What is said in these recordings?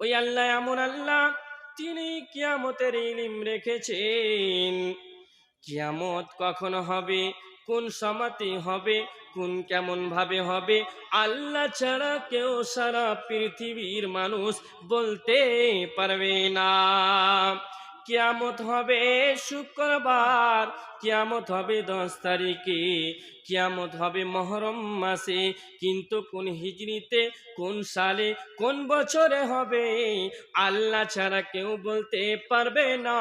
ওই আল্লাহ এমন আল্লাহ তিনি কিয়ামতের ইলিম রেখেছেন। কিয়ামত কখন হবে, কোন সমাতে হবে, কোন কেমন ভাবে হবে, আল্লাহ ছাড়া কেউ সারা পৃথিবীর মানুষ বলতে পারবে না। কিয়ামত হবে শুক্রবার, কিয়ামত হবে দশ তারিখে, কিয়ামত হবে মহরম মাসে, কিন্তু কোন হিজড়িতে, কোন সালে, কোন বছরে হবে, আল্লাহ ছাড়া কেউ বলতে পারবে না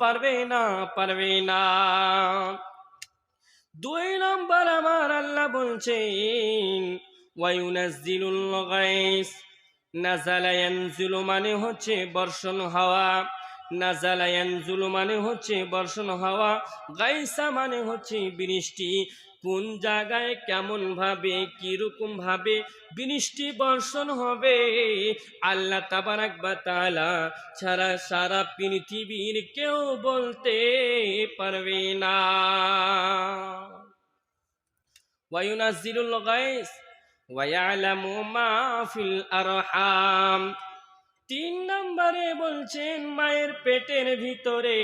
পারবে না পারবে না। দুই নম্বর আমার আল্লাহ বলছেন, ওয়ায়ুনাজ্জিলুল গাইস নাজালা মানে হচ্ছে বর্ষণ হাওয়া। নাজালা ইয়ানজিলু মানে হচ্ছে বর্ষণ হাওয়া, গাইসা মানে হচ্ছে বৃষ্টি। কোন জায়গায় কেমন ভাবে, কীরকম ভাবে বৃষ্টি বর্ষণ হবে, আল্লাহ তাবারাক বা তাআলা ছাড়া সারা পৃথিবীর কেউ বলতে পারবে না। ওয়ায়ুনাজ্জিলুল গাইস ওয়ায়ালামু মা ফিল আরহাম। তিন নম্বরে বলছেন, মায়ের পেটের ভিতরে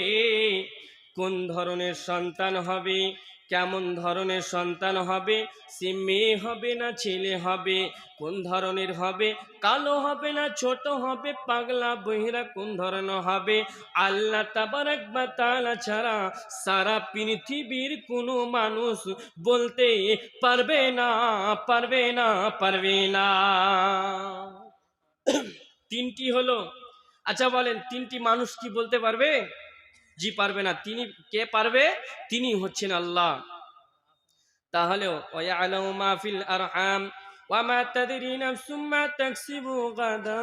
কোন ধরনের সন্তান হবে? কেমন ধরনের সন্তান হবে? সে মেয়ে হবে না ছেলে হবে? কোন ধরনের হবে? কালো হবে না ছোট হবে? পাগলা, বহিরা কোন ধরনের হবে? আল্লাহ তাবারাক বা তাআলা ছাড়া সারা পৃথিবীর কোনো মানুষ বলতে পারবে না পারবে না পারবে না। তিনটি হলো আচ্ছা বলেন, তিনটি মানুষ কি বলতে পারবে? জি, পারবে না। তিনি, কে পারবে? তিনি হচ্ছেন আল্লাহ। তাহলে, ওয়ালামু মা ফিল আরহাম ওয়ামা তাদরি নাফসুম মা গাদা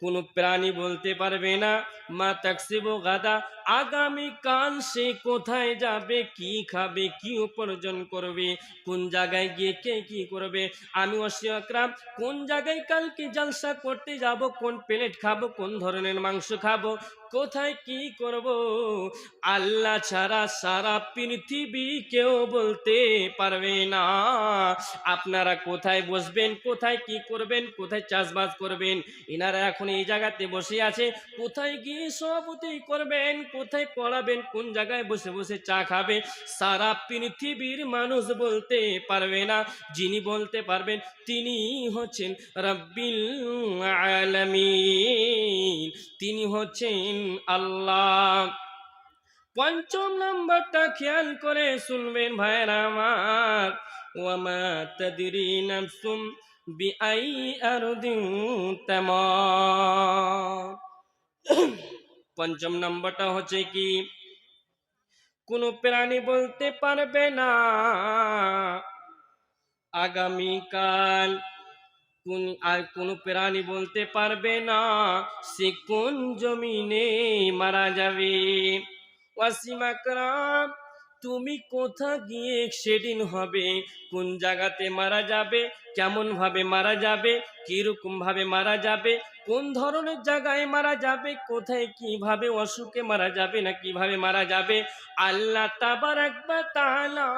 কোন প্রাণী বলতে পারবে না, মা তাকসিবু গাদা আগামী কাল সে কোথায় যাবে, কি খাবে, কি উপার্জন করবে, কোন জায়গায় গিয়ে কে কি করবে? আমি অসি আকরাম, কোন জায়গায় কালকে জলসা করতে যাব, কোন প্লেট খাব, কোন ধরনের মাংস খাব, কোথায় কি করব? আল্লাহ ছাড়া সারা পৃথিবী কেউ বলতে পারবে না। আপনারা কোথায় বসবেন, কোথায় কি করবেন, কোথায় চাষবাস করবেন? এনারা এখন এই জায়গাতে বসে আছে, কোথায় গিয়ে সভাপতি করবেন কোথায় পড়াবেন? কোন জায়গায় বসে বসে চা খাবে সারা পৃথিবীর মানুষ বলতে পারবে না। যিনি বলতে পারবেন, তিনি হচ্ছেন রব্বিল আলামিন। তিনি হচ্ছেন আল্লাহ। পঞ্চম নম্বরটা খেয়াল করে শুনবেন ভাইয়ের আমার। ওয়ামা তাদরি নাফসুম বিআই আরদিন তামাত পঞ্চম নম্বরটা হচ্ছে কি? কোনো প্রাণী বলতে পারবে না, আগামীকাল আর কোনো প্রাণী বলতে পারবে না, সে কোন জমিনে মারা যাবে? ওয়াসিম আকরাম, তুমি কোথা গিয়ে সেদিন হবে? কোন জায়গাতে মারা যাবে? কেমন ভাবে মারা যাবে? কীরকম ভাবে মারা যাবে? কোন ধরনের জায়গায় মারা যাবে, কোথায় কীভাবে অসুখে মারা যাবে না কীভাবে মারা যাবে, আল্লাহ তাবারাক একবার তাআলা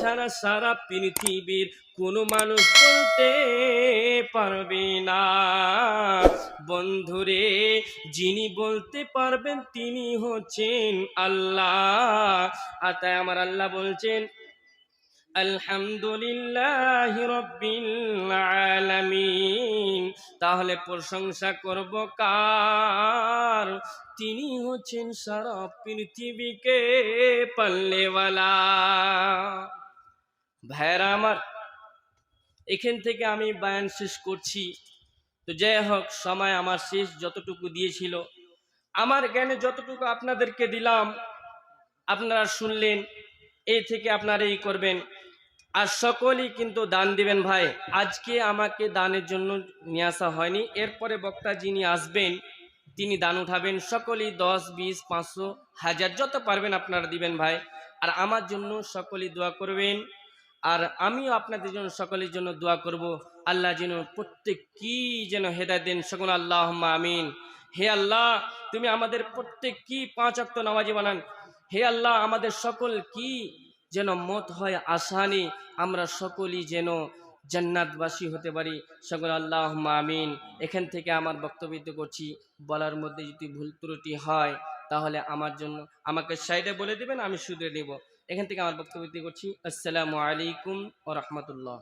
ছাড়া সারা পৃথিবীর কোনো মানুষ বলতে পারবে না। বন্ধুরে, যিনি বলতে পারবেন, তিনি হচ্ছেন আল্লাহ। আর তাই আমার আল্লাহ বলছেন আলহামদুলিল্লাহ রব্বিল তাহলে প্রশংসা করব কার? তিনি হচ্ছেন সারা পৃথিবীকে পাল্লেওয়ালা। ভাইরা আমার, এখান থেকে আমি বায়ান শেষ করছি। তো যাই হোক, সময় আমার শেষ, যতটুকু দিয়েছিল। আমার জ্ঞানে যতটুকু আপনাদেরকে দিলাম, আপনারা শুনলেন এই থেকে আপনারা এই করবেন। আর সকলেই কিন্তু দান দিবেন ভাই। আজকে আমাকে দানের জন্য নিয়ে আসা হয়নি। এরপরে বক্তা যিনি আসবেন, তিনি দান উঠাবেন। সকলেই দশ, বিশ, পাঁচশো, হাজার, যত পারবেন আপনারা দিবেন ভাই। আর আমার জন্য সকলেই দোয়া করবেন। আর আমিও আপনাদের জন্য সকলের জন্য দোয়া করব। আল্লাহ যেন প্রত্যেক কি যেন হেদায় দেন। সকল আল্লাহ আমিন। হে আল্লাহ, তুমি আমাদের প্রত্যেক কি পাঁচ অক্ত নামাজি বানান। হে আল্লাহ, আমাদের সকল কি যেন মত হয় আসানি আমরা সকলেই যেন জান্নাতবাসী হতে পারি। সকল আল্লাহ আমিন। এখান থেকে আমার বক্তব্য করছি, বলার মধ্যে যদি ভুল ত্রুটি হয়, তাহলে আমার জন্য, আমাকে সাইডে বলে দেবেন, আমি শুধরে নেব। এখান থেকে আমার বক্তব্য করছি, আসসালামু আলাইকুম ও রহমতুল্লাহ।